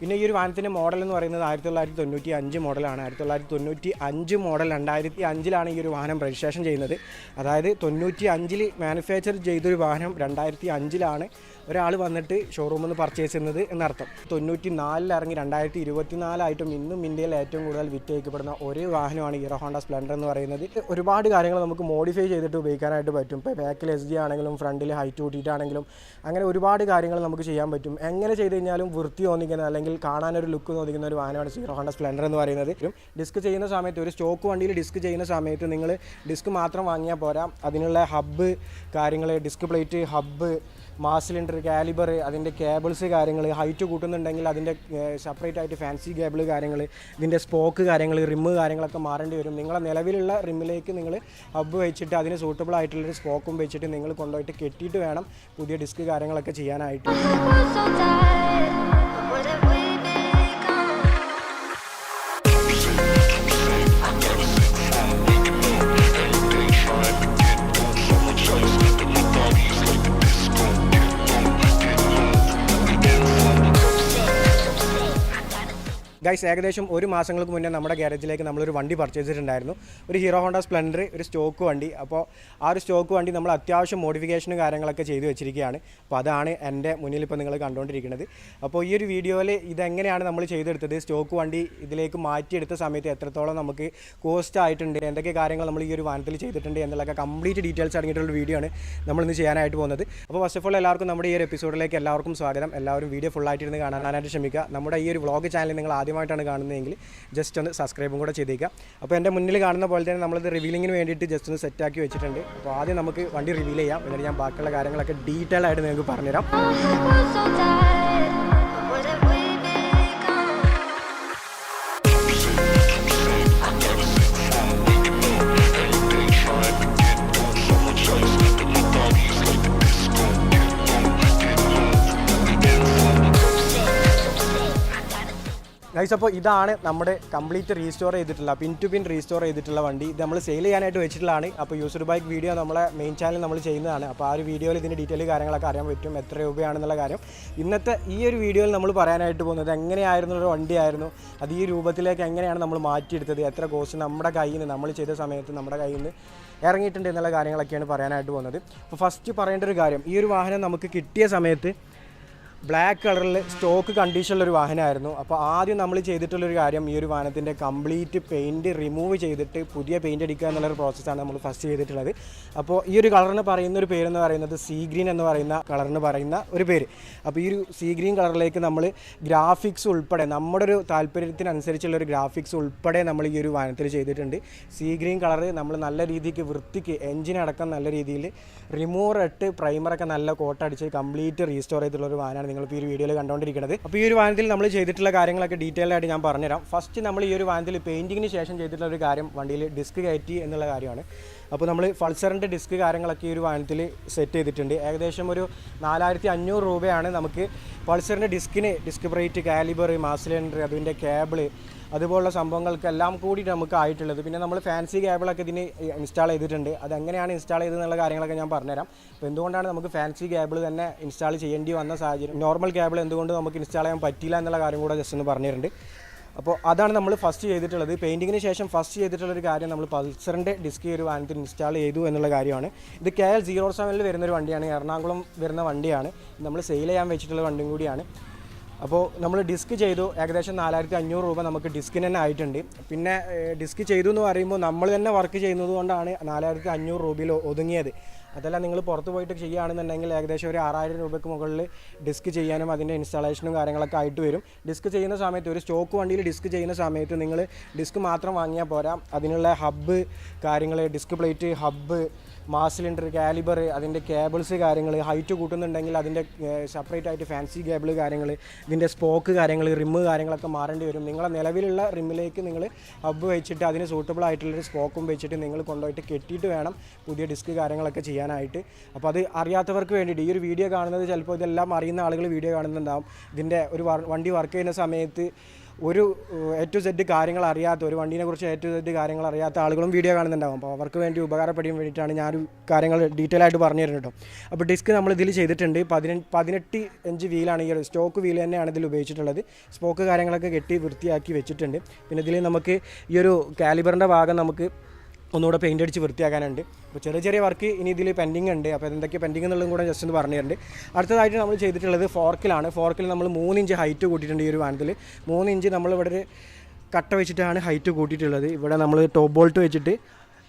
പിന്നെ ഈ ഒരു വാഹനത്തിന്റെ മോഡൽ എന്ന് പറയുന്നത് ആയിരത്തി തൊള്ളായിരത്തി തൊണ്ണൂറ്റി അഞ്ച് മോഡലാണ് ആയിരത്തി തൊള്ളായിരത്തി തൊണ്ണൂറ്റി അഞ്ച് മോഡൽ രണ്ടായിരത്തി അഞ്ചിലാണ് ഈ ഒരു വാഹനം രജിസ്ട്രേഷൻ ചെയ്യുന്നത്. അതായത് തൊണ്ണൂറ്റി അഞ്ചിൽ മാനുഫാക്ചർ ചെയ്തൊരു വാഹനം രണ്ടായിരത്തി അഞ്ചിലാണ് ഒരാൾ വന്നിട്ട് ഷോറൂമിൽ നിന്ന് പർച്ചേസ് ചെയ്യുന്നത് എന്നർത്ഥം. തൊണ്ണൂറ്റി നാലിൽ ഇറങ്ങി രണ്ടായിരത്തി ഇരുപത്തി നാലായിട്ടും ഇന്നും ഇന്ത്യയിൽ ഏറ്റവും കൂടുതൽ വിറ്റഴിക്കപ്പെടുന്ന ഒരു വാഹനമാണ് ഹീറോ ഹോണ്ട സ്പ്ലെൻഡർ എന്ന് പറയുന്നത്. ഒരുപാട് കാര്യങ്ങൾ നമുക്ക് മോഡിഫൈ ചെയ്തിട്ട് ഉപയോഗിക്കാനായിട്ട് പറ്റും. ഇപ്പോൾ ബാക്കിൽ എസ് ആണെങ്കിലും ഫ്രണ്ടിൽ ഹൈറ്റ് കൂട്ടിയിട്ടാണെങ്കിലും അങ്ങനെ ഒരുപാട് കാര്യങ്ങൾ നമുക്ക് ചെയ്യാൻ പറ്റും. എങ്ങനെ ചെയ്ത് കഴിഞ്ഞാലും വൃത്തി തോന്നിക്കുന്ന അല്ലെങ്കിൽ കാണാനൊരു ലുക്ക് തോന്നിക്കുന്ന ഒരു വാഹനമാണ് ഹീറോ ഹോണ്ട സ്പ്ലെൻഡർ എന്ന് പറയുന്നത്. ഡിസ്ക് ചെയ്യുന്ന സമയത്ത് ഒരു സ്റ്റോക്ക് വണ്ടിയിൽ ഡിസ്ക് ചെയ്യുന്ന സമയത്ത് നിങ്ങൾ ഡിസ്ക് മാത്രം വാങ്ങിയാൽ പോരാ. അതിനുള്ള ഹബ്ബ് കാര്യങ്ങൾ disc plate hub mass cylinder caliper അതിന്റെ കേബിൾസ് കാര്യങ്ങൾ ഹൈറ്റ് കൂട്ടുന്നുണ്ടെങ്കിൽ അതിന്റെ സെപ്പറേറ്റ് ആയിട്ട് ഫാൻസി കേബിൾ കാര്യങ്ങൾ ഇതിന്റെ സ്പോക്ക് കാര്യങ്ങൾ റിമ്മ് കാര്യങ്ങളൊക്കെ മാറേണ്ടി വരും. നിങ്ങളെ നിലവിലുള്ള റിമ്മിലേക്ക് നിങ്ങൾ ഹബ്ബ് വെച്ചിട്ട് അതിന് സൂട്ടബിൾ ആയിട്ടുള്ളൊരു സ്പോക്കും വെച്ചിട്ട് നിങ്ങൾ കൊണ്ടുപോയിട്ട് കെട്ടിയിട്ട് വേണം പുതിയ ഡിസ്ക് കാര്യങ്ങളൊക്കെ ചെയ്യാനായിട്ട്. ഗൈസ് ഏകദേശം ഒരു മാസങ്ങൾക്ക് മുന്നേ നമ്മുടെ ഗ്യാരേജിലേക്ക് നമ്മളൊരു വണ്ടി പർച്ചേസ് ചെയ്തിട്ടുണ്ടായിരുന്നു. ഒരു ഹീറോ ഹോണ്ട സ്പ്ലെൻഡർ ഒരു സ്റ്റോക്ക് വണ്ടി. അപ്പോൾ ആ ഒരു സ്റ്റോക്ക് വണ്ടി നമ്മൾ അത്യാവശ്യം മോഡിഫിക്കേഷനും കാര്യങ്ങളൊക്കെ ചെയ്തു വെച്ചിരിക്കുകയാണ്. അപ്പോൾ അതാണ് എന്റെ മുന്നിൽ ഇപ്പോൾ നിങ്ങൾ കണ്ടുകൊണ്ടിരിക്കുന്നത് അപ്പോൾ ഈ ഒരു വീഡിയോയിൽ ഇതെങ്ങനെയാണ് നമ്മൾ ചെയ്തെടുത്തത്? സ്റ്റോക്ക് വണ്ടി ഇതിലേക്ക് മാറ്റിയെടുത്ത സമയത്ത് എത്രത്തോളം നമുക്ക് കോസ്റ്റ് ആയിട്ടുണ്ട്? എന്തൊക്കെ കാര്യങ്ങൾ നമ്മൾ ഈ ഒരു വാഹനത്തിൽ ചെയ്തിട്ടുണ്ട്? എന്നുള്ളതൊക്കെ കംപ്ലീറ്റ് ഡീറ്റെയിൽസ് അടങ്ങിയിട്ടുള്ള വീഡിയോ ആണ് നമ്മളിന്ന് ചെയ്യാനായിട്ട് പോകുന്നത്. അപ്പോൾ ഫസ്റ്റ് ഓഫ് ഓൾ എല്ലാവർക്കും നമ്മുടെ ഈ ഒരു എപ്പിസോഡിലേക്ക് എല്ലാവർക്കും സ്വാഗതം. എല്ലാവരും വീഡിയോ ഫുള്ളായിട്ടിരുന്ന് കാണാനായിട്ട് ശ്രമിക്കുക. നമ്മുടെ ഈ ഒരു വ്ളോഗ് ചാനൽ നിങ്ങൾ ആദ്യമായിട്ടാണ് കാണുന്നതെങ്കിൽ ജസ്റ്റ് ഒന്ന് സബ്സ്ക്രൈബും കൂടെ ചെയ്തേക്കുക. അപ്പോൾ എന്റെ മുന്നിൽ കാണുന്ന പോലെ തന്നെ നമ്മളിത് റിവീലിങ്ങിന് വേണ്ടിയിട്ട് ജസ്റ്റ് ഒന്ന് സെറ്റാക്കി വെച്ചിട്ടുണ്ട്. അപ്പോൾ ആദ്യം നമുക്ക് വണ്ടി റിവീൽ ചെയ്യാം. എന്നിട്ട് ഞാൻ ബാക്കിയുള്ള കാര്യങ്ങളൊക്കെ ഡീറ്റെയിൽ ആയിട്ട് നിങ്ങൾക്ക് പറഞ്ഞുതരാം. ഗൈസ് അപ്പോൾ ഇതാണ് നമ്മുടെ കംപ്ലീറ്റ് റീസ്റ്റോർ ചെയ്തിട്ടുള്ള പിൻ ടു പിൻ റീസ്റ്റോർ ചെയ്തിട്ടുള്ള വണ്ടി. ഇത് നമ്മൾ സെയിൽ ചെയ്യാനായിട്ട് വെച്ചിട്ടുള്ളതാണ്. അപ്പോൾ യൂസർ ബൈക്ക് വീഡിയോ നമ്മളെ മെയിൻ ചാനൽ നമ്മൾ ചെയ്യുന്നതാണ്. അപ്പോൾ ആ ഒരു വീഡിയോയിൽ ഇതിന്റെ ഡീറ്റെയിൽ കാര്യങ്ങളൊക്കെ അറിയാൻ പറ്റും എത്ര രൂപയാണെന്നുള്ള കാര്യം. ഇന്നത്തെ ഈ ഒരു വീഡിയോയിൽ നമ്മൾ പറയാനായിട്ട് പോകുന്നത് എങ്ങനെയായിരുന്നു ഒരു വണ്ടിയായിരുന്നു അത് ഈ രൂപത്തിലേക്ക് എങ്ങനെയാണ് നമ്മൾ മാറ്റിയെടുത്തത് എത്ര കോസ്റ്റ് നമ്മുടെ കയ്യിൽ നിന്ന് നമ്മൾ ചെയ്ത സമയത്ത് നമ്മുടെ കയ്യിൽ നിന്ന് ഇറങ്ങിയിട്ടുണ്ട് എന്നുള്ള കാര്യങ്ങളൊക്കെയാണ് പറയാനായിട്ട് പോകുന്നത്. അപ്പോൾ ഫസ്റ്റ് പറയേണ്ട ഒരു കാര്യം ഈ ഒരു വാഹനം നമുക്ക് കിട്ടിയ സമയത്ത് ബ്ലാക്ക് കളറിൽ സ്റ്റോക്ക് കണ്ടീഷനിലുള്ള ഒരു വാഹനമായിരുന്നു. അപ്പോൾ ആദ്യം നമ്മൾ ചെയ്തിട്ടുള്ളൊരു കാര്യം ഈ ഒരു വാഹനത്തിന്റെ കംപ്ലീറ്റ് പെയിന്റ് റിമൂവ് ചെയ്തിട്ട് പുതിയ പെയിന്റ് അടിക്കുക എന്നുള്ളൊരു പ്രോസസ്സാണ് നമ്മൾ ഫസ്റ്റ് ചെയ്തിട്ടുള്ളത്. അപ്പോൾ ഈ ഒരു കളറിന് പറയുന്ന ഒരു പേരെന്ന് പറയുന്നത് സീ ഗ്രീൻ എന്ന് പറയുന്ന കളറിന് പറയുന്ന ഒരു പേര്. അപ്പോൾ ഈ ഒരു സീ ഗ്രീൻ കളറിലേക്ക് നമ്മൾ ഗ്രാഫിക്സ് ഉൾപ്പെടെ നമ്മുടെ ഒരു താല്പര്യത്തിനനുസരിച്ചുള്ള ഒരു ഗ്രാഫിക്സ് ഉൾപ്പെടെ നമ്മൾ ഈ ഒരു വാഹനത്തിൽ ചെയ്തിട്ടുണ്ട്. സീ ഗ്രീൻ കളർ നമ്മൾ നല്ല രീതിക്ക് വൃത്തിക്ക് എഞ്ചിനടക്കം നല്ല രീതിയിൽ റിമൂവർ ഇട്ട് പ്രൈമറൊക്കെ നല്ല കോട്ടടിച്ച് കംപ്ലീറ്റ് റീസ്റ്റോർ ചെയ്തിട്ടുള്ള ഒരു വാഹനമാണ് നിങ്ങളിപ്പോൾ ഈ ഒരു വീഡിയോയിൽ കണ്ടുകൊണ്ടിരിക്കുന്നത് അപ്പോൾ ഈ ഒരു വാഹനത്തിൽ നമ്മൾ ചെയ്തിട്ടുള്ള കാര്യങ്ങളൊക്കെ ഡീറ്റെയിൽ ആയിട്ട് ഞാൻ പറഞ്ഞുതരാം. ഫസ്റ്റ് നമ്മൾ ഈ ഒരു വാഹനത്തിൽ പെയിന്റിങ്ങിന് ശേഷം ചെയ്തിട്ടുള്ള ഒരു കാര്യം വണ്ടിയിൽ ഡിസ്ക് കയറ്റി എന്നുള്ള കാര്യമാണ്. അപ്പോൾ നമ്മൾ ഫൾസറിന്റെ ഡിസ്ക് കാര്യങ്ങളൊക്കെ ഈ ഒരു വാഹനത്തിൽ സെറ്റ് ചെയ്തിട്ടുണ്ട്. ഏകദേശം ഒരു നാലായിരത്തി അഞ്ഞൂറ് രൂപയാണ് നമുക്ക് പൾസറിന്റെ ഡിസ്കിന് disc brake caliper mass master cylinder അതിന്റെ കേബിൾ അതുപോലുള്ള സംഭവങ്ങൾക്കെല്ലാം കൂടി നമുക്ക് ആയിട്ടുള്ളത് പിന്നെ നമ്മൾ ഫാൻസി കേബിളൊക്കെ ഇതിന് ഇൻസ്റ്റാൾ ചെയ്തിട്ടുണ്ട്. അത് എങ്ങനെയാണ് ഇൻസ്റ്റാൾ ചെയ്തതെന്നുള്ള കാര്യങ്ങളൊക്കെ ഞാൻ പറഞ്ഞുതരാം. അപ്പോൾ എന്തുകൊണ്ടാണ് നമുക്ക് ഫാൻസി കേബിൾ തന്നെ ഇൻസ്റ്റാൾ ചെയ്യേണ്ടി വന്ന സാഹചര്യം? നോർമൽ കേബിൾ എന്തുകൊണ്ട് നമുക്ക് ഇൻസ്റ്റാൾ ചെയ്യാൻ പറ്റില്ല എന്നുള്ള കാര്യം കൂടെ ജസ്റ്റ് ഒന്ന് പറഞ്ഞിട്ടുണ്ട് അപ്പോൾ അതാണ് നമ്മൾ ഫസ്റ്റ് ചെയ്തിട്ടുള്ളത്. പെയിന്റിങ്ങിന് ശേഷം ഫസ്റ്റ് ചെയ്തിട്ടുള്ള ഒരു കാര്യം നമ്മൾ പൾസറിന്റെ ഡിസ്ക് ഒരു വാഹനത്തിൽ ഇൻസ്റ്റാൾ ചെയ്തു എന്നുള്ള കാര്യമാണ്. ഇത് കെ എൽ സീറോ സെവനിൽ വരുന്നൊരു വണ്ടിയാണ്. എറണാകുളം വരുന്ന വണ്ടിയാണ്. നമ്മൾ സെയിൽ ചെയ്യാൻ വെച്ചിട്ടുള്ള വണ്ടിയും കൂടിയാണ്. അപ്പോൾ നമ്മൾ ഡിസ്ക് ചെയ്തു. ഏകദേശം നാലായിരത്തി അഞ്ഞൂറ് രൂപ നമുക്ക് ഡിസ്കിന് തന്നെ ആയിട്ടുണ്ട്. പിന്നെ ഡിസ്ക് ചെയ്തു എന്ന് പറയുമ്പോൾ നമ്മൾ തന്നെ വർക്ക് ചെയ്യുന്നത് കൊണ്ടാണ് നാലായിരത്തി അഞ്ഞൂറ് രൂപയിൽ ഒതുങ്ങിയത്. അതല്ല നിങ്ങൾ പുറത്ത് പോയിട്ട് ചെയ്യുകയാണെന്നുണ്ടെങ്കിൽ ഏകദേശം ഒരു ആറായിരം രൂപയ്ക്ക് മുകളിൽ ഡിസ്ക് ചെയ്യാനും അതിന്റെ ഇൻസ്റ്റാളേഷനും കാര്യങ്ങളൊക്കെ ആയിട്ട് വരും. ഡിസ്ക് ചെയ്യുന്ന സമയത്ത് ഒരു സ്റ്റോക്ക് വണ്ടിയിൽ ഡിസ്ക് ചെയ്യുന്ന സമയത്ത് നിങ്ങൾ ഡിസ്ക് മാത്രം വാങ്ങിയാൽ പോരാ. അതിനുള്ള ഹബ്ബ് കാര്യങ്ങൾ disc plate hub mass cylinder caliper അതിന്റെ കേബിൾസ് കാര്യങ്ങൾ ഹൈറ്റ് കൂട്ടുന്നുണ്ടെങ്കിൽ അതിന്റെ സെപ്പറേറ്റ് ആയിട്ട് ഫാൻസി കേബിൾ കാര്യങ്ങൾ ഇതിന്റെ സ്പോക്ക് കാര്യങ്ങൾ റിമ്മ് കാര്യങ്ങളൊക്കെ മാറേണ്ടി വരും. നിങ്ങളെ നിലവിലുള്ള റിമ്മിലേക്ക് നിങ്ങൾ ഹബ്ബ് വെച്ചിട്ട് അതിന് സൂട്ടബിൾ ആയിട്ടുള്ളൊരു സ്പോക്കും വെച്ചിട്ട് നിങ്ങൾ കൊണ്ടുപോയിട്ട് കെട്ടിയിട്ട് വേണം പുതിയ ഡിസ്ക് കാര്യങ്ങളൊക്കെ ചെയ്യാനായിട്ട്. അപ്പോൾ അത് അറിയാത്തവർക്ക് വേണ്ടിയിട്ട് ഈ ഒരു വീഡിയോ കാണുന്നത് ചിലപ്പോൾ ഇതെല്ലാം അറിയുന്ന ആളുകൾ വീഡിയോ കാണുന്നുണ്ടാവും. ഇതിന്റെ ഒരു വണ്ടി വർക്ക് ചെയ്യുന്ന സമയത്ത് ഒരു എ ടു സെഡ് കാര്യങ്ങൾ അറിയാത്ത ഒരു വണ്ടീനെ കുറിച്ച് എ ടു സെഡ് കാര്യങ്ങൾ അറിയാത്ത ആളുകളും വീഡിയോ കാണുന്നുണ്ടാവും. അപ്പോൾ അവർക്ക് വേണ്ടി ഉപകാരപ്പെടാൻ വേണ്ടിയിട്ടാണ് ഞാൻ കാര്യങ്ങൾ ഡീറ്റെയിൽ ആയിട്ട് പറഞ്ഞു തരുന്നത് കേട്ടോ. അപ്പോൾ ഡിസ്ക് നമ്മൾ ഇതിൽ ചെയ്തിട്ടുണ്ട്. പതിനെട്ട് പതിനെട്ട് ഇഞ്ച് വീലാണ് ഈ ഒരു സ്റ്റോക്ക് വീൽ തന്നെയാണ് ഇതിൽ ഉപയോഗിച്ചിട്ടുള്ളത്. സ്പോക്ക് കാര്യങ്ങളൊക്കെ കെട്ടി വൃത്തിയാക്കി വെച്ചിട്ടുണ്ട്. പിന്നെ ഇതിൽ നമുക്ക് ഈ ഒരു കാലിബറിന്റെ ഭാഗം നമുക്ക് ഒന്നുകൂടെ പെയിന്റ് അടിച്ച് വൃത്തിയാക്കാനുണ്ട്. അപ്പോൾ ചെറിയ ചെറിയ വർക്ക് ഇനി ഇതിൽ പെൻഡിങ് ഉണ്ട്. അപ്പോൾ എന്തൊക്കെ പെൻഡിങ് എന്നുള്ളതും കൂടെ ജസ്റ്റ് ഒന്ന് പറഞ്ഞു തരുന്നുണ്ട് അടുത്തതായിട്ട് നമ്മൾ ചെയ്തിട്ടുള്ളത് ഫോർക്കിലാണ്. ഫോർക്കിൽ നമ്മൾ മൂന്ന് ഇഞ്ച് ഹൈറ്റ് കൂട്ടിയിട്ടുണ്ട് ഈ ഒരു വാനത്തിൽ മൂന്ന് ഇഞ്ച് നമ്മൾ ഇവിടെ ഒരു കട്ട വെച്ചിട്ടാണ് ഹൈറ്റ് കൂട്ടിയിട്ടുള്ളത്. ഇവിടെ നമ്മൾ ടോപ്പ് ബോൾട്ട് വെച്ചിട്ട്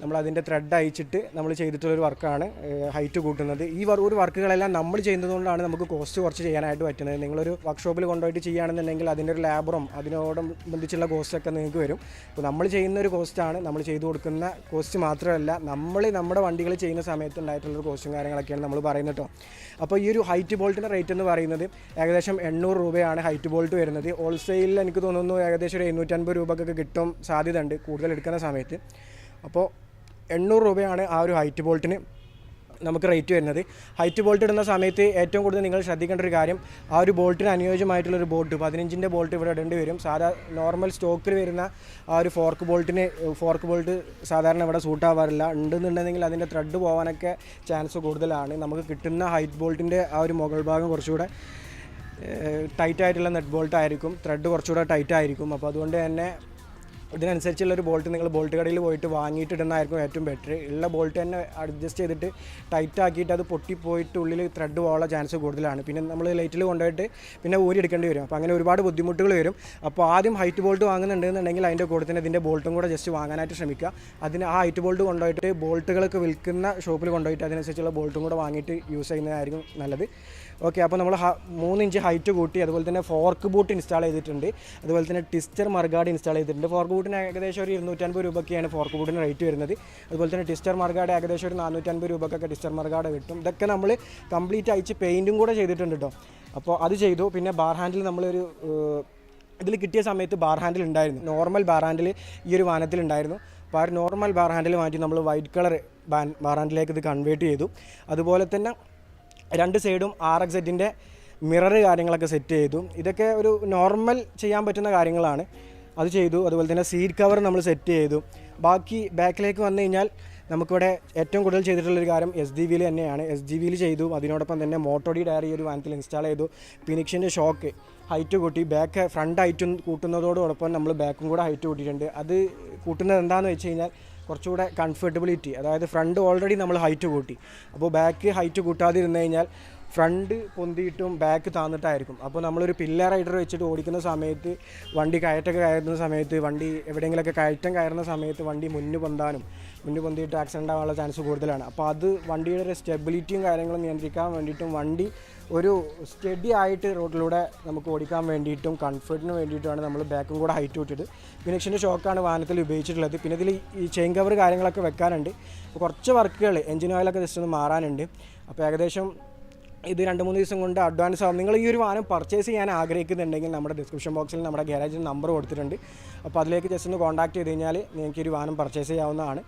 നമ്മൾ അതിന്റെ ത്രെഡ് അയച്ചിട്ട് നമ്മൾ ചെയ്തിട്ടുള്ളൊരു വർക്കാണ് ഹൈറ്റ് കൂട്ടുന്നത്. ഈ ഒരു വർക്കുകളെല്ലാം നമ്മൾ ചെയ്യുന്നതുകൊണ്ടാണ് നമുക്ക് കോസ്റ്റ് കുറച്ച് ചെയ്യാനായിട്ട് പറ്റുന്നത്. നിങ്ങളൊരു വർക്ക്ഷോപ്പിൽ കൊണ്ടുപോയിട്ട് ചെയ്യുകയാണെന്നുണ്ടെങ്കിൽ അതിന്റെ ഒരു ലാബറും അതിനോടനുബന്ധിച്ചുള്ള കോസ്റ്റൊക്കെ നിങ്ങൾക്ക് വരും. അപ്പോൾ നമ്മൾ ചെയ്യുന്ന ഒരു കോസ്റ്റാണ് നമ്മൾ ചെയ്തു കൊടുക്കുന്ന കോസ്റ്റ് മാത്രമല്ല നമ്മൾ നമ്മുടെ വണ്ടികൾ ചെയ്യുന്ന സമയത്ത് ഉണ്ടായിട്ടുള്ള കോസ്റ്റും കാര്യങ്ങളൊക്കെയാണ് നമ്മൾ പറയുന്നത് കേട്ടോ. അപ്പോൾ ഈ ഒരു ഹൈറ്റ് ബോൾട്ടിന്റെ റേറ്റ് എന്ന് പറയുന്നത് ഏകദേശം എണ്ണൂറ് രൂപയാണ് ഹൈറ്റ് ബോൾട്ട് വരുന്നത്. ഹോൾസെയിലിൽ എനിക്ക് തോന്നുന്നു ഏകദേശം ഒരു എണ്ണൂറ്റൻപത് രൂപക്കൊക്കെ കിട്ടും സാധ്യതയുണ്ട് കൂടുതൽ എടുക്കുന്ന സമയത്ത്. അപ്പോൾ എണ്ണൂറ് രൂപയാണ് ആ ഒരു ഹൈറ്റ് ബോൾട്ടിന് നമുക്ക് റേറ്റ് വരുന്നത്. ഹൈറ്റ് ബോൾട്ട് ഇടുന്ന സമയത്ത് ഏറ്റവും കൂടുതൽ നിങ്ങൾ ശ്രദ്ധിക്കേണ്ട ഒരു കാര്യം ആ ഒരു ബോൾട്ടിന് അനുയോജ്യമായിട്ടുള്ള ഒരു ബോൾട്ട് പതിനഞ്ചിന്റെ ബോൾട്ട് ഇവിടെ ഇടേണ്ടി വരും. സാധാ നോർമൽ സ്റ്റോക്കിൽ വരുന്ന ആ ഒരു ഫോർക്ക് ബോൾട്ടിന് ഫോർക്ക് ബോൾട്ട് സാധാരണ ഇവിടെ സൂട്ടാവാറില്ല ഉണ്ടെന്നുണ്ടെങ്കിൽ അതിന്റെ ത്രെഡ് പോകാനൊക്കെ ചാൻസ് കൂടുതലാണ്. നമുക്ക് കിട്ടുന്ന ഹൈറ്റ് ബോൾട്ടിന്റെ ആ ഒരു മുകൾ ഭാഗം കുറച്ചുകൂടെ ടൈറ്റ് ആയിട്ടുള്ള നെറ്റ് ബോൾട്ട് ആയിരിക്കും. ത്രെഡ് കുറച്ചുകൂടെ ടൈറ്റ് ആയിരിക്കും. അപ്പോൾ അതുകൊണ്ട് തന്നെ ഇതിനനുസരിച്ചുള്ള ഒരു ബോൾട്ട് നിങ്ങൾ ബോൾട്ട് കടയിൽ പോയിട്ട് വാങ്ങിയിട്ട് ഇടുന്നതായിരിക്കും ഏറ്റവും ബെറ്റർ ഉള്ള ബോൾട്ട് തന്നെ അഡ്ജസ്റ്റ് ചെയ്തിട്ട് ടൈറ്റ് ആക്കിയിട്ട് അത് പൊട്ടിപ്പോയിട്ട് ഉള്ളിൽ ത്രെഡ് പോകാനുള്ള ചാൻസ് കൂടുതലാണ്. പിന്നെ നമ്മൾ ലൈറ്റിൽ കൊണ്ടുപോയിട്ട് പിന്നെ ഊരി എടുക്കേണ്ടി വരും. അപ്പോൾ അങ്ങനെ ഒരുപാട് ബുദ്ധിമുട്ടുകൾ വരും. അപ്പോൾ ആദ്യം ഹൈറ്റ് ബോൾട്ട് വാങ്ങുന്നുണ്ടെന്നുണ്ടെങ്കിൽ അതിന്റെ കൂടെ തന്നെ ഇതിന്റെ ബോൾട്ടും കൂടെ ജസ്റ്റ് വാങ്ങാനായിട്ട് ശ്രമിക്കുക. അതിന് ആ ഹൈറ്റ് ബോൾട്ട് കൊണ്ടുപോയിട്ട് ബോൾട്ടുകളൊക്കെ വിൽക്കുന്ന ഷോപ്പിൽ കൊണ്ടുപോയിട്ട് അതിനനുസരിച്ചുള്ള ബോൾട്ടും കൂടെ വാങ്ങിയിട്ട് യൂസ് ചെയ്യുന്നതായിരിക്കും നല്ലത്. ഓക്കെ അപ്പോൾ നമ്മൾ മൂന്ന് ഇഞ്ച് ഹൈറ്റ് കൂട്ടി അതുപോലെ തന്നെ ഫോർക്ക് ബൂട്ട് ഇൻസ്റ്റാൾ ചെയ്തിട്ടുണ്ട്. അതുപോലെ തന്നെ ടിസ്റ്റർ മർഗാർഡ് ഇൻസ്റ്റാൾ ചെയ്തിട്ടുണ്ട്. ഫോർക്ക് ബൂട്ടിന് ഏകദേശം ഒരു ഇരുന്നൂറ്റൻപത് രൂപയ്ക്കാണ് ഫോർക്ക് ബൂട്ടിന് റേറ്റ് വരുന്നത്. അതുപോലെ തന്നെ ടിസ്റ്റർ മർഗാഡ് ഏകദേശം ഒരു നാനൂറ്റൻപത് രൂപക്കൊക്കെ ടിസ്റ്റർ മർഗാഡ് കിട്ടും. ഇതൊക്കെ നമ്മൾ കംപ്ലീറ്റ് അയച്ച് പെയിന്റും കൂടെ ചെയ്തിട്ടുണ്ട് കേട്ടോ അപ്പോൾ അത് ചെയ്തു. പിന്നെ ബാർ ഹാൻഡിൽ നമ്മളൊരു ഇതിൽ കിട്ടിയ സമയത്ത് ബാർ ഹാൻഡിൽ ഉണ്ടായിരുന്നു. നോർമൽ ബാർ ഹാൻഡിൽ ഈ ഒരു വാനത്തിൽ ഉണ്ടായിരുന്നു. അപ്പോൾ ആ നോർമൽ ബാർ ഹാൻഡിൽ മാറ്റി നമ്മൾ വൈറ്റ് കളർ ബാൻ ബാർ ഹാൻഡിലേക്ക് ഇത് കൺവേർട്ട് ചെയ്തു. അതുപോലെ തന്നെ രണ്ട് സൈഡും ആർ എക്സ് എറ്റിന്റെ മിറർ കാര്യങ്ങളൊക്കെ സെറ്റ് ചെയ്തു. ഇതൊക്കെ ഒരു നോർമൽ ചെയ്യാൻ പറ്റുന്ന കാര്യങ്ങളാണ്. അത് ചെയ്തു. അതുപോലെ തന്നെ സീറ്റ് കവർ നമ്മൾ സെറ്റ് ചെയ്തു. ബാക്കി ബാക്കിലേക്ക് വന്നു കഴിഞ്ഞാൽ നമുക്കിവിടെ ഏറ്റവും കൂടുതൽ ചെയ്തിട്ടുള്ളൊരു കാര്യം എസ് ഡി വിയിൽ തന്നെയാണ്. എസ് ഡി വിയിൽ ചെയ്തു. അതിനോടൊപ്പം തന്നെ മോട്ടോഡി ഡയറി ഒരു വാനത്തിൽ ഇൻസ്റ്റാൾ ചെയ്തു. പിനിക്ഷിന്റെ ഷോക്ക് ഹൈറ്റ് കൂട്ടി ബാക്ക് ഫ്രണ്ട് ഹൈറ്റ് കൂട്ടുന്നതോടൊപ്പം നമ്മൾ ബാക്കും കൂടെ ഹൈറ്റ് കൂട്ടിയിട്ടുണ്ട്. അത് കൂട്ടുന്നത് എന്താണെന്ന് വെച്ച് കഴിഞ്ഞാൽ കുറച്ചുകൂടെ കംഫർട്ടബിലിറ്റി അതായത് ഫ്രണ്ട് ഓൾറെഡി നമ്മൾ ഹൈറ്റ് കൂട്ടി. അപ്പോൾ ബാക്ക് ഹൈറ്റ് കൂട്ടാതിരുന്നു കഴിഞ്ഞാൽ ഫ്രണ്ട് പൊന്തിയിട്ടും ബാക്ക് താന്നിട്ടായിരിക്കും. അപ്പോൾ നമ്മളൊരു പില്ലർ റൈഡർ വെച്ചിട്ട് ഓടിക്കുന്ന സമയത്ത് വണ്ടി കയറ്റൊക്കെ കയറുന്ന സമയത്ത് വണ്ടി എവിടെയെങ്കിലുമൊക്കെ കയറ്റം കയറുന്ന സമയത്ത് വണ്ടി മുന്നു പൊന്താനും മുന്നു പൊന്തിയിട്ട് ആക്സിഡന്റ് ആവാനുള്ള ചാൻസ് കൂടുതലാണ്. അപ്പോൾ അത് വണ്ടിയുടെ ഒരു സ്റ്റെബിലിറ്റിയും കാര്യങ്ങളും നിയന്ത്രിക്കാൻ വേണ്ടിയിട്ടും വണ്ടി ഒരു സ്റ്റഡി ആയിട്ട് റോഡിലൂടെ നമുക്ക് ഓടിക്കാൻ വേണ്ടിയിട്ടും കംഫർട്ടിന് വേണ്ടിയിട്ടുമാണ് നമ്മൾ ബാക്കും കൂടെ ഹൈറ്റ് വിട്ടിട്ട് ഫിനിക്സിന്റെ ഷോക്കാണ് വാഹനത്തിൽ ഉപയോഗിച്ചിട്ടുള്ളത്. പിന്നെ ഇതിൽ ഈ ചെയിൻ കവർ കാര്യങ്ങളൊക്കെ വെക്കാനുണ്ട്. കുറച്ച് വർക്കുകൾ എഞ്ചിൻ ഓയിലൊക്കെ ജസ്റ്റ് ഒന്ന് മാറാനുണ്ട്. അപ്പോൾ ഏകദേശം ഇത് രണ്ട് മൂന്ന് ദിവസം കൊണ്ട് അഡ്വാൻസ് ആവും. നിങ്ങൾ ഈ ഒരു വാഹനം പർച്ചേസ് ചെയ്യാൻ ആഗ്രഹിക്കുന്നുണ്ടെങ്കിൽ നമ്മുടെ ഡിസ്ക്രിപ്ഷൻ ബോക്സിൽ നമ്മുടെ ഗാരേജിൽ നമ്പർ കൊടുത്തിട്ടുണ്ട്. അപ്പോൾ അതിലേക്ക് ജസ്റ്റ് ഒന്ന് കോൺടാക്ട് ചെയ്ത് കഴിഞ്ഞാൽ നിങ്ങൾക്ക് ഒരു വാഹനം പർച്ചേസ് ചെയ്യാവുന്നതാണ്.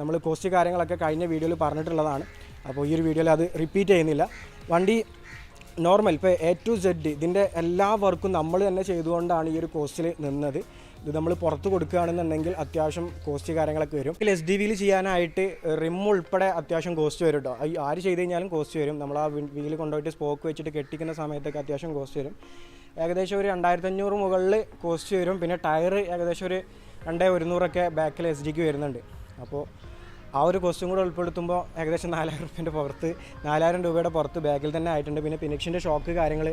നമ്മൾ കോസ്റ്റ് കാര്യങ്ങളൊക്കെ കഴിഞ്ഞ വീഡിയോയിൽ പറഞ്ഞിട്ടുള്ളതാണ്. അപ്പോൾ ഈ ഒരു വീഡിയോയിൽ അത് റിപ്പീറ്റ് ചെയ്യുന്നില്ല. വണ്ടി നോർമൽ ഇപ്പോൾ എ ടു സെഡ് ഇതിന്റെ എല്ലാ വർക്കും നമ്മൾ തന്നെ ചെയ്തുകൊണ്ടാണ് ഈ ഒരു കോസ്റ്റിൽ നിന്നത്. ഇത് നമ്മൾ പുറത്ത് കൊടുക്കുകയാണെന്നുണ്ടെങ്കിൽ അത്യാവശ്യം കോസ്റ്റ് കാര്യങ്ങളൊക്കെ വരും. എസ് ഡി വിയിൽ ചെയ്യാനായിട്ട് റിം ഉൾപ്പെടെ അത്യാവശ്യം കോസ്റ്റ് വരും കേട്ടോ ഈ ആര് ചെയ്ത് കഴിഞ്ഞാലും കോസ്റ്റ് വരും. നമ്മൾ ആ വീൽ കൊണ്ടുപോയിട്ട് സ്പോക്ക് വെച്ചിട്ട് കെട്ടിക്കുന്ന സമയത്തൊക്കെ അത്യാവശ്യം കോസ്റ്റ് വരും. ഏകദേശം ഒരു രണ്ടായിരത്തി അഞ്ഞൂറ് മുകളിൽ കോസ്റ്റ് വരും. പിന്നെ ടയർ ഏകദേശം ഒരു രണ്ടേ ഒരുന്നൂറൊക്കെ ബാക്കിൽ എസ് ഡിക്ക് വരുന്നുണ്ട്. അപ്പോൾ ആ ഒരു കോസ്റ്റും കൂടെ ഉൾപ്പെടുത്തുമ്പോൾ ഏകദേശം നാലായിരം റുപ്യന്റെ പുറത്ത് നാലായിരം രൂപയുടെ പുറത്ത് ബാക്കിൽ തന്നെ ആയിട്ടുണ്ട്. പിന്നെ പിനിക്ഷിന്റെ ഷോക്ക് കാര്യങ്ങൾ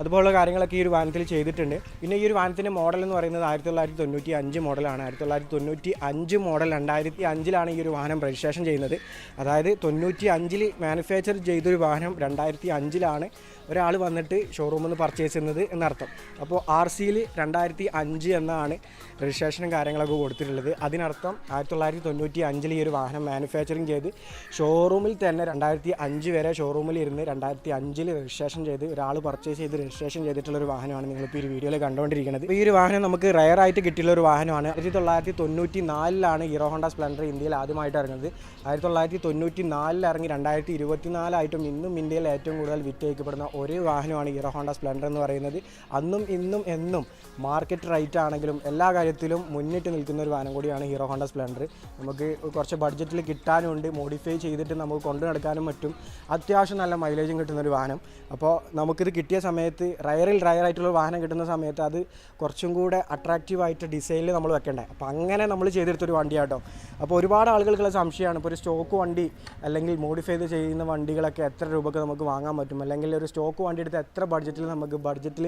അതുപോലുള്ള കാര്യങ്ങളൊക്കെ ഈ ഒരു വാഹനത്തിൽ ചെയ്തിട്ടുണ്ട്. പിന്നെ ഈ ഒരു വാഹനത്തിന്റെ മോഡൽ എന്ന് പറയുന്നത് ആയിരത്തി തൊള്ളായിരത്തി തൊണ്ണൂറ്റി അഞ്ച് മോഡലാണ് ആയിരത്തി തൊള്ളായിരത്തി തൊണ്ണൂറ്റി അഞ്ച് മോഡൽ രണ്ടായിരത്തി അഞ്ചിലാണ് ഈ ഒരു വാഹനം രജിസ്ട്രേഷൻ ചെയ്യുന്നത്. അതായത് തൊണ്ണൂറ്റി അഞ്ചിൽ മാനുഫാക്ചർ ചെയ്തൊരു വാഹനം രണ്ടായിരത്തി അഞ്ചിലാണ് ഒരാൾ വന്നിട്ട് ഷോറൂമിൽ നിന്ന് പർച്ചേസ് ചെയ്യുന്നത് എന്നർത്ഥം. അപ്പോൾ ആർ സിയിൽ രണ്ടായിരത്തി അഞ്ച് എന്നാണ് രജിസ്ട്രേഷനും കാര്യങ്ങളൊക്കെ കൊടുത്തിട്ടുള്ളത്. അതിനർത്ഥം ആയിരത്തി തൊള്ളായിരത്തി തൊണ്ണൂറ്റി അഞ്ചിൽ ഈ ഒരു വാഹനം മാനുഫാക്ചറിങ് ചെയ്ത് ഷോറൂമിൽ തന്നെ രണ്ടായിരത്തി അഞ്ച് വരെ ഷോറൂമിൽ ഇരുന്ന് രണ്ടായിരത്തി അഞ്ചിൽ രജിസ്ട്രേഷൻ ചെയ്ത് ഒരാൾ പർച്ചേസ് ചെയ്ത് രജിസ്ട്രേഷൻ ചെയ്തിട്ടുള്ള ഒരു വാഹനമാണ് നിങ്ങളിപ്പോൾ ഈ വീഡിയോയിൽ കണ്ടുകൊണ്ടിരിക്കുന്നത് ഈ ഒരു വാഹനം നമുക്ക് റയർ ആയിട്ട് കിട്ടിയുള്ള ഒരു വാഹനമാണ്. ആയിരത്തി തൊള്ളായിരത്തി തൊണ്ണൂറ്റി നാലിലാണ് ഹീറോ ഹോണ്ട സ്പ്ലൻഡർ ഇന്ത്യയിൽ ആദ്യമായിട്ട് ഇറങ്ങുന്നത്. ആയിരത്തി തൊള്ളായിരത്തി തൊണ്ണൂറ്റി നാലിൽ ഇറങ്ങി രണ്ടായിരത്തി ഇരുപത്തി നാലായിട്ടും ഇന്നും ഇന്ത്യയിൽ ഏറ്റവും കൂടുതൽ വിറ്റഴിക്കപ്പെടുന്ന ഒരു വാഹനമാണ് ഹീറോ ഹോണ്ട സ്പ്ലെൻഡർ എന്ന് പറയുന്നത്. അന്നും ഇന്നും എന്നും മാർക്കറ്റ് റേറ്റ് ആണെങ്കിലും എല്ലാ കാര്യത്തിലും മുന്നിട്ട് നിൽക്കുന്ന ഒരു വാഹനം കൂടിയാണ് ഹീറോ ഹോണ്ട സ്പ്ലെൻഡർ. നമുക്ക് കുറച്ച് ബഡ്ജറ്റിൽ കിട്ടാനുണ്ട് മോഡിഫൈ ചെയ്തിട്ട് നമുക്ക് കൊണ്ടു നടക്കാനും പറ്റും. അത്യാവശ്യം നല്ല മൈലേജും കിട്ടുന്ന ഒരു വാഹനം. അപ്പോൾ നമുക്കിത് കിട്ടിയ സമയത്ത് റയറിൽ റയർ ആയിട്ടുള്ള വാഹനം കിട്ടുന്ന സമയത്ത് അത് കുറച്ചും കൂടെ അട്രാക്റ്റീവായിട്ട് ഡിസൈനിൽ നമ്മൾ വെക്കേണ്ടത് അപ്പോൾ അങ്ങനെ നമ്മൾ ചെയ്തെടുത്തൊരു വണ്ടിയാട്ടോ. അപ്പോൾ ഒരുപാട് ആളുകൾക്കുള്ള സംശയമാണ്. ഇപ്പോൾ ഒരു സ്റ്റോക്ക് വണ്ടി അല്ലെങ്കിൽ മോഡിഫൈ ചെയ്യുന്ന വണ്ടികളൊക്കെ എത്ര രൂപക്ക് നമുക്ക് വാങ്ങാൻ പറ്റും? അല്ലെങ്കിൽ ഒരു സ്റ്റോക്ക് വണ്ടി എടുത്ത് എത്ര ബഡ്ജറ്റിൽ നമുക്ക് ബഡ്ജറ്റിൽ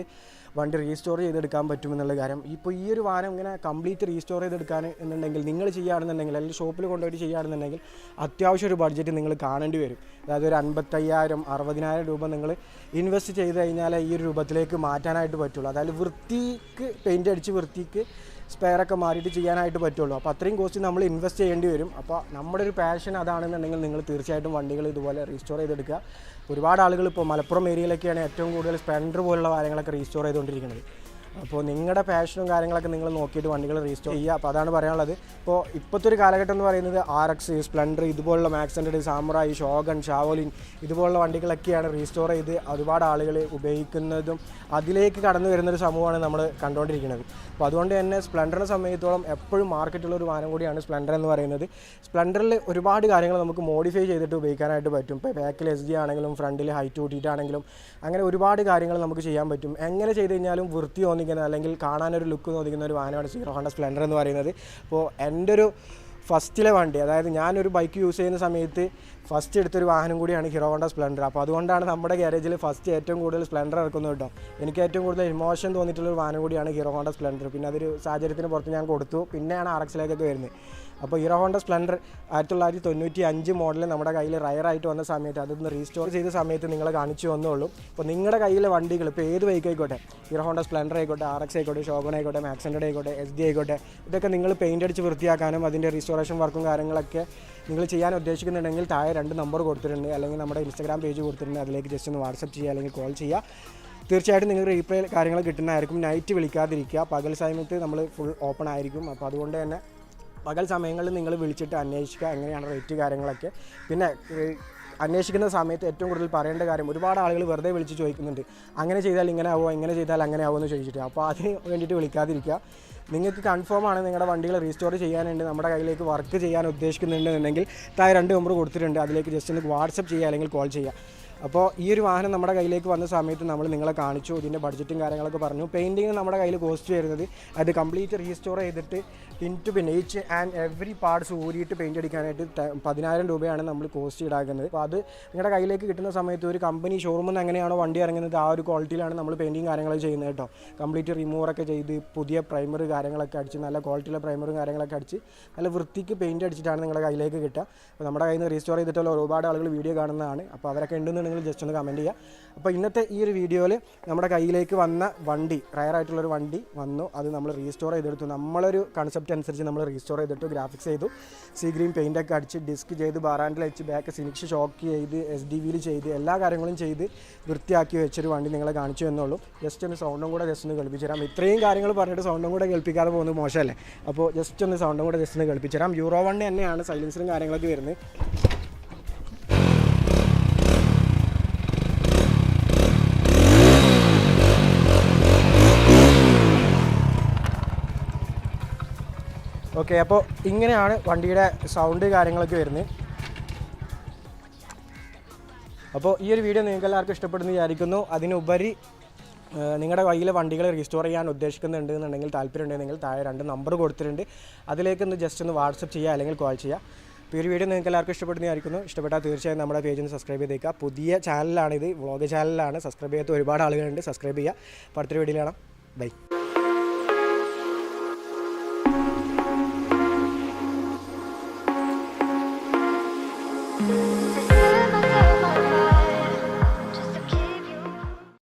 വണ്ടി റീസ്റ്റോർ ചെയ്തെടുക്കാൻ പറ്റുമെന്നുള്ള കാര്യം. ഇപ്പോൾ ഈ ഒരു വാഹനം ഇങ്ങനെ കംപ്ലീറ്റ് റീസ്റ്റോർ ചെയ്തെടുക്കാൻ എന്നുണ്ടെങ്കിൽ നിങ്ങൾ ചെയ്യുകയാണെന്നുണ്ടെങ്കിൽ അല്ലെങ്കിൽ ഷോപ്പിൽ കൊണ്ടുപോയിട്ട് ചെയ്യുകയാണെന്നുണ്ടെങ്കിൽ അത്യാവശ്യം ഒരു ബഡ്ജറ്റ് നിങ്ങൾ കാണേണ്ടി വരും. അതായത് ഒരു അൻപത്തയ്യായിരം അറുപതിനായിരം രൂപ നിങ്ങൾ ഇൻവെസ്റ്റ് ചെയ്ത് കഴിഞ്ഞാൽ ഈ ഒരു രൂപത്തിലേക്ക് മാറ്റാനായിട്ട് പറ്റുള്ളൂ. അതായത് വൃത്തിക്ക് പെയിന്റ് അടിച്ച് വൃത്തിക്ക് സ്പെയറൊക്കെ മാറിയിട്ട് ചെയ്യാനായിട്ട് പറ്റുള്ളൂ. അപ്പോൾ അത്രയും കോസ്റ്റ് നമ്മൾ ഇൻവെസ്റ്റ് ചെയ്യേണ്ടി വരും. അപ്പോൾ നമ്മുടെ ഒരു പാഷൻ അതാണെന്നുണ്ടെങ്കിൽ നിങ്ങൾ തീർച്ചയായിട്ടും വണ്ടികൾ ഇതുപോലെ റീസ്റ്റോർ ചെയ്തെടുക്കുക. ഒരുപാട് ആളുകൾ ഇപ്പോൾ മലപ്പുറം ഏരിയയിലൊക്കെയാണ് ഏറ്റവും കൂടുതൽ സ്പെൻഡർ പോലുള്ള കാര്യങ്ങളൊക്കെ റീസ്റ്റോർ ചെയ്തുകൊണ്ടിരിക്കുന്നത്. അപ്പോൾ നിങ്ങളുടെ പാഷനും കാര്യങ്ങളൊക്കെ നിങ്ങൾ നോക്കിയിട്ട് വണ്ടികൾ റീസ്റ്റോർ ചെയ്യുക. അപ്പോൾ അതാണ് പറയാനുള്ളത്. ഇപ്പോൾ ഇപ്പോഴത്തെ ഒരു കാലഘട്ടം എന്ന് പറയുന്നത് ആർ എക്സ് സ്പ്ലെൻഡർ ഇതുപോലുള്ള മാക്സൻഡ് സാമുറായി ഷോഗൺ ഷാവോലിൻ ഇതുപോലുള്ള വണ്ടികളൊക്കെയാണ് റീസ്റ്റോർ ചെയ്ത് ഒരുപാട് ആളുകൾ ഉപയോഗിക്കുന്നതും അതിലേക്ക് കടന്നു വരുന്നൊരു സമൂഹമാണ് നമ്മൾ കണ്ടുകൊണ്ടിരിക്കുന്നത്. അപ്പോൾ അതുകൊണ്ട് തന്നെ സ്പ്ലെൻഡറിനെ സംബന്ധിച്ചോളം എപ്പോഴും മാർക്കറ്റുള്ള ഒരു വാഹനം കൂടിയാണ് സ്പ്ലെൻഡർ എന്ന് പറയുന്നത്. സ്പ്ലെൻഡറിൽ ഒരുപാട് കാര്യങ്ങൾ നമുക്ക് മോഡിഫൈ ചെയ്തിട്ട് ഉപയോഗിക്കാനായിട്ട് പറ്റും. ഇപ്പോൾ ബാക്കിൽ എസ് ആണെങ്കിലും ഫ്രണ്ടിൽ ഹൈറ്റ് കൂട്ടിയിട്ടാണെങ്കിലും അങ്ങനെ ഒരുപാട് കാര്യങ്ങൾ നമുക്ക് ചെയ്യാൻ പറ്റും. എങ്ങനെ ചെയ്ത് കഴിഞ്ഞാലും വൃത്തി തോന്നിക്കുന്ന അല്ലെങ്കിൽ കാണാനൊരു ലുക്ക് തോന്നിക്കുന്ന ഒരു വാഹനമാണ് ഹീറോ ഹോണ്ട സ്പ്ലെൻഡർ എന്ന് പറയുന്നത്. അപ്പോൾ എന്റെ ഒരു ഫസ്റ്റിലെ വണ്ടി അതായത് ഞാനൊരു ബൈക്ക് യൂസ് ചെയ്യുന്ന സമയത്ത് ഫസ്റ്റ് എടുത്തൊരു വാഹനം കൂടിയാണ് ഹീറോ ഹോണ്ട സ്പ്ലെൻഡർ അപ്പോൾ അതുകൊണ്ടാണ് നമ്മുടെ ഗ്യാരേജിൽ ഫസ്റ്റ് ഏറ്റവും കൂടുതൽ സ്പ്ലെൻഡർ ഇറക്കുന്നത് കേട്ടോ. എനിക്ക് ഏറ്റവും കൂടുതൽ ഇമോഷൻ തോന്നിയിട്ടുള്ള ഒരു വാഹനം കൂടിയാണ് ഹീറോ ഹോണ്ട സ്പ്ലെൻഡർ പിന്നെ അതൊരു സാഹചര്യത്തിന് പുറത്ത് ഞാൻ കൊടുത്തു. പിന്നെയാണ് ആർ എക്സിലേക്കൊക്കെ വരുന്നത്. അപ്പോൾ ഹീറോ ഹോണ്ട സ്പ്ലെൻഡർ ആയിരത്തി തൊള്ളായിരത്തി തൊണ്ണൂറ്റി അഞ്ച് മോഡൽ നമ്മുടെ കയ്യിൽ റയറായിട്ട് വന്ന സമയത്ത് അതൊന്ന് റീസ്റ്റോർ ചെയ്ത സമയത്ത് നിങ്ങളെ കാണിച്ചു വന്നുള്ളൂ. അപ്പോൾ നിങ്ങളുടെ കയ്യിലെ വണ്ടികൾ ഇപ്പോൾ ഏത് ബൈക്ക് ആയിക്കോട്ടെ? ഹീറോ ഹോണ്ട സ്പ്ലെൻഡർ ആയിക്കോട്ടെ ആർ എക്സ് ആയിക്കോട്ടെ ഷോഗൺ ആയിക്കോട്ടെ മാക്സൻഡ് ആയിക്കോട്ടെ എസ് ഡി ആയിക്കോട്ടെ ഇതൊക്കെ നിങ്ങൾ പെയിന്റ് അടിച്ച് വൃത്തിയാക്കാനും അതിന്റെ റീസ്റ്റോറേഷൻ വർക്കും കാര്യങ്ങളൊക്കെ നിങ്ങൾ ചെയ്യാൻ ഉദ്ദേശിക്കുന്നുണ്ടെങ്കിൽ താഴെ രണ്ട് നമ്പർ കൊടുത്തിട്ടുണ്ട് അല്ലെങ്കിൽ നമ്മുടെ ഇൻസ്റ്റാഗ്രാം പേജ് കൊടുത്തിട്ടുണ്ട് അതിലേക്ക് ജസ്റ്റ് ഒന്ന് വാട്സപ്പ് ചെയ്യുക അല്ലെങ്കിൽ കോൾ ചെയ്യുക. തീർച്ചയായിട്ടും നിങ്ങൾക്ക് റീപ്ലൈ കാര്യങ്ങൾ കിട്ടുന്നതായിരിക്കും. നൈറ്റ് വിളിക്കാതിരിക്കുക. പകൽ സമയത്ത് നമ്മൾ ഫുൾ ഓപ്പൺ ആയിരിക്കും. അപ്പോൾ അതുകൊണ്ട് തന്നെ പകൽ സമയങ്ങളിൽ നിങ്ങൾ വിളിച്ചിട്ട് അന്വേഷിക്കുക എങ്ങനെയാണ് റേറ്റ് കാര്യങ്ങളൊക്കെ. പിന്നെ അന്വേഷിക്കുന്ന സമയത്ത് ഏറ്റവും കൂടുതൽ പറയേണ്ട കാര്യം ഒരുപാട് ആളുകൾ വെറുതെ വിളിച്ച് ചോദിക്കുന്നുണ്ട്. അങ്ങനെ ചെയ്താൽ ഇങ്ങനെ ആവുമോ ഇങ്ങനെ ചെയ്താൽ അങ്ങനെ ആവുമോ എന്ന് ചോദിച്ചിട്ട്. അപ്പോൾ അതിന് വേണ്ടിയിട്ട് വിളിക്കാതിരിക്കുക. നിങ്ങൾക്ക് കൺഫേം ആണ് നിങ്ങളുടെ വണ്ടികൾ റീസ്റ്റോർ ചെയ്യാനുണ്ട് നമ്മുടെ കയ്യിലേക്ക് വർക്ക് ചെയ്യാൻ ഉദ്ദേശിക്കുന്നുണ്ടെന്നുണ്ടെങ്കിൽ താഴെ രണ്ട് നമ്പർ കൊടുത്തിട്ടുണ്ട്. അതിലേക്ക് ജസ്റ്റ് ഒന്ന് വാട്സപ്പ് ചെയ്യുക അല്ലെങ്കിൽ കോൾ ചെയ്യുക. അപ്പോൾ ഈ ഒരു വാഹനം നമ്മുടെ കയ്യിലേക്ക് വന്ന സമയത്ത് നമ്മൾ നിങ്ങളെ കാണിച്ചു ഇതിന്റെ ബഡ്ജറ്റും കാര്യങ്ങളൊക്കെ പറഞ്ഞു. പെയിന്റിങ് നമ്മുടെ കയ്യിൽ കോസ്റ്റ് വരുന്നത് അത് കംപ്ലീറ്റ് റീസ്റ്റോർ ചെയ്തിട്ട് to pin each and every parts ഊരിയിട്ട് paint അടിക്കാനായിട്ട് പതിനായിരം രൂപയാണ് നമ്മൾ കോസ്റ്റ് ഈടാക്കുന്നത്. അപ്പോൾ അത് നിങ്ങളുടെ കയ്യിലേക്ക് കിട്ടുന്ന സമയത്ത് ഒരു കമ്പനി ഷോറൂമിൽ നിന്ന് എങ്ങനെയാണോ വണ്ടി ഇറങ്ങുന്നത് ആ ഒരു ക്വാളിറ്റിയിലാണ് നമ്മൾ പെയിന്റിങ് കാര്യങ്ങൾ ചെയ്യുന്നത് കേട്ടോ. കംപ്ലീറ്റ് റിമൂവറൊക്കെ ചെയ്ത് പുതിയ പ്രൈമർ കാര്യങ്ങളൊക്കെ അടിച്ച് നല്ല ക്വാളിറ്റിയുള്ള പ്രൈമറും കാര്യങ്ങളൊക്കെ അടിച്ച് നല്ല വൃത്തിക്ക് പെയിന്റ് അടിച്ചിട്ടാണ് നിങ്ങളുടെ കയ്യിലേക്ക് കിട്ടുക. അപ്പോൾ നമ്മുടെ കയ്യിൽ നിന്ന് റീസ്റ്റോർ ചെയ്തിട്ടുള്ള ഒരുപാട് ആളുകൾ വീഡിയോ കാണുന്നതാണ്. അപ്പോൾ അവരൊക്കെ ഉണ്ടെന്നുണ്ടെങ്കിൽ ജസ്റ്റ് ഒന്ന് കമന്റ് ചെയ്യുക അപ്പോൾ ഇന്നത്തെ ഈ ഒരു വീഡിയോയിൽ നമ്മുടെ കയ്യിലേക്ക് വന്ന വണ്ടി റയർ ആയിട്ടുള്ളൊരു വണ്ടി വന്നു. അത് നമ്മൾ റീസ്റ്റോർ ചെയ്തെടുത്തു. നമ്മളൊരു കൺസെപ്റ്റ് അനുസരിച്ച് നമ്മൾ റീസ്റ്റോർ ചെയ്തിട്ട് ഗ്രാഫിക്സ് ചെയ്തു. സീ ഗ്രീൻ പെയിന്റ് ഒക്കെ അടിച്ച് ഡിസ്ക് ചെയ്ത് ബാറാൻഡിൽ വെച്ച് ബാക്ക് സിനിക്സ് ഷോക്ക് ചെയ്ത് എസ് ഡി വിയിൽ ചെയ്ത് എല്ലാ കാര്യങ്ങളും ചെയ്ത് വൃത്തിയാക്കി വെച്ചൊരു വണ്ടി നിങ്ങളെ കാണിച്ചു എന്നുള്ളൂ ജസ്റ്റ് ഒന്ന് സൗണ്ടും കൂടെ ജസ്റ്റ് ഒന്ന് കേൾപ്പിച്ചു തരാം. ഇത്രയും കാര്യങ്ങൾ പറഞ്ഞിട്ട് സൗണ്ടും കൂടെ കേൾപ്പിക്കാതെ പോകുന്നത് മോശമല്ലേ? അപ്പോൾ ജസ്റ്റ് ഒന്ന് സൗണ്ടും കൂടെ ജസ്റ്റ് ഒന്ന് കേൾപ്പിച്ചു തരാം. യൂറോ വണ്ടി തന്നെയാണ് സൈലൻസറും കാര്യങ്ങളൊക്കെ വരുന്നത്. ഓക്കെ അപ്പോൾ ഇങ്ങനെയാണ് വണ്ടിയുടെ സൗണ്ട് കാര്യങ്ങളൊക്കെ വരുന്നത്. അപ്പോൾ ഈ ഒരു വീഡിയോ നിങ്ങൾക്ക് എല്ലാവർക്കും ഇഷ്ടപ്പെടുന്നു വിചാരിക്കുന്നു. അതിനുപരി നിങ്ങളുടെ കയ്യിലെ വണ്ടികൾ റീസ്റ്റോർ ചെയ്യാൻ ഉദ്ദേശിക്കുന്നുണ്ട് എന്നുണ്ടെങ്കിൽ താല്പര്യമുണ്ടെങ്കിൽ താഴെ രണ്ട് നമ്പർ കൊടുത്തിട്ടുണ്ട്. അതിലേക്ക് ഒന്ന് ജസ്റ്റ് ഒന്ന് വാട്സപ്പ് ചെയ്യുക അല്ലെങ്കിൽ കോൾ ചെയ്യുക അപ്പോൾ ഈ ഒരു വീഡിയോ നിങ്ങൾക്ക് എല്ലാവർക്കും ഇഷ്ടപ്പെടുന്നു ആയിരിക്കുന്നു ഇഷ്ടപ്പെട്ടാൽ തീർച്ചയായും നമ്മുടെ പേജ് ഒന്ന് സബ്സ്ക്രൈബ് ചെയ്തേക്കുക. പുതിയ ചാനലാണിത് വ്ലോഗ് ചാനലാണ് സബ്സ്ക്രൈബ് ചെയ്യാത്ത ഒരുപാട് ആളുകളുണ്ട്. സബ്സ്ക്രൈബ് ചെയ്യുക. അപ്പോൾ അടുത്തൊരു കാണാം. ബൈ